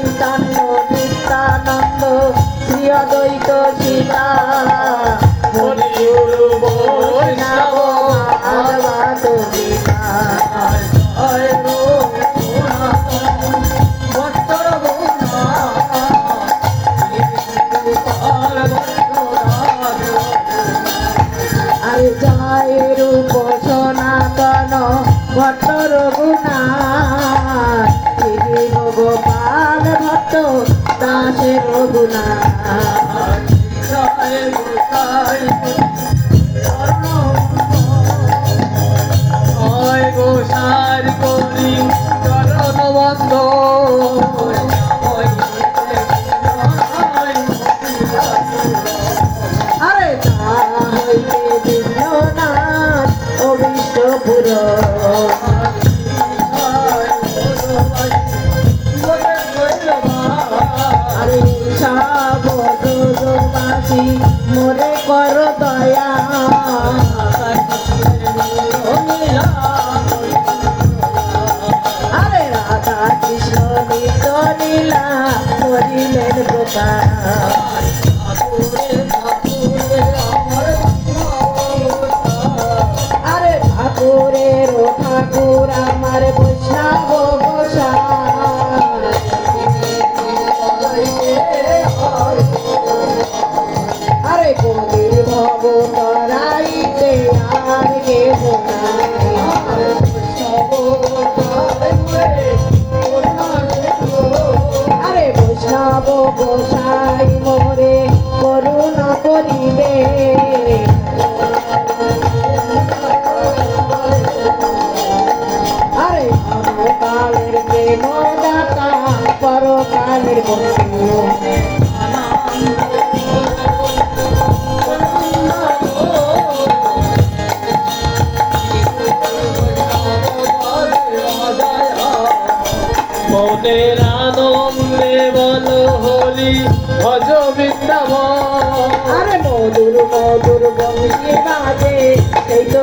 চৈতন্য নিত্যানন্দ শ্রী অদ্বৈত সীতা গুরু বৈষ্ণব ভাগবত গীতা হরে ভট্ট রঘুনাথ রঘুনাথ দয়া আরে রাধা কৃষ্ণ নিত লীলা করিলেন প্রকাশ পরকালের বন্ধু মনের আনন্দে বল হলি ভজ বৃন্দাবন। আরে মধুর মধুর বংশী বাজে সেই তো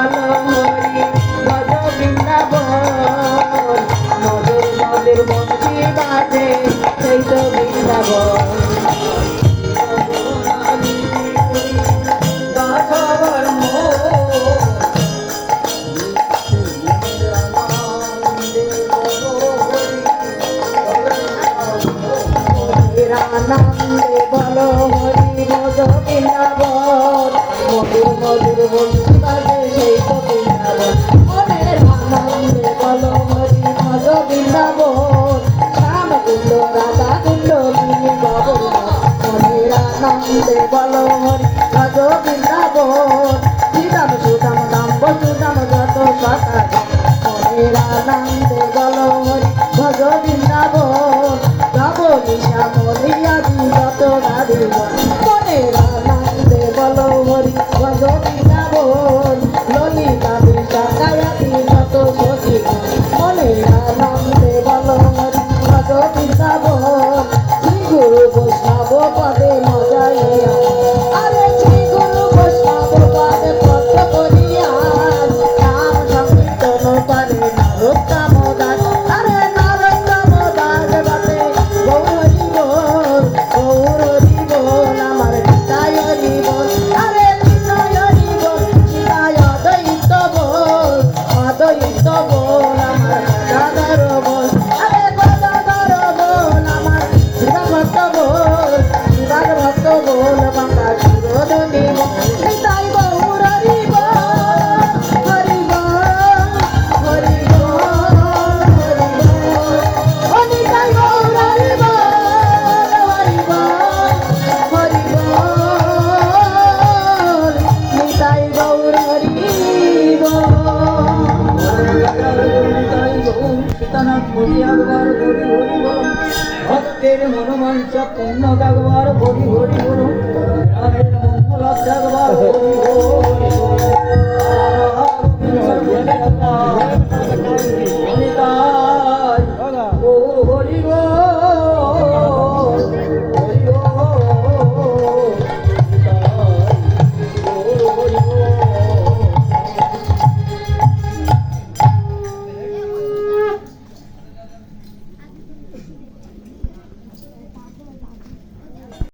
আনন্দে বল হরি ভজ বৃন্দাবন। মধুর মধুর বংশী বাজে সেই তো বৃন্দাবন। মনের আনন্দে বল হরি ভজ বৃন্দাবন। শ্যাম কুণ্ড, রাধা কুণ্ড মিনি সকাল মনের আনন্দে বল হরি ভজ ভক্তের মনোমাঞ্চা পূর্ণ একবার হরি হরি হরি রামের মঙ্গল একবার হরি হরি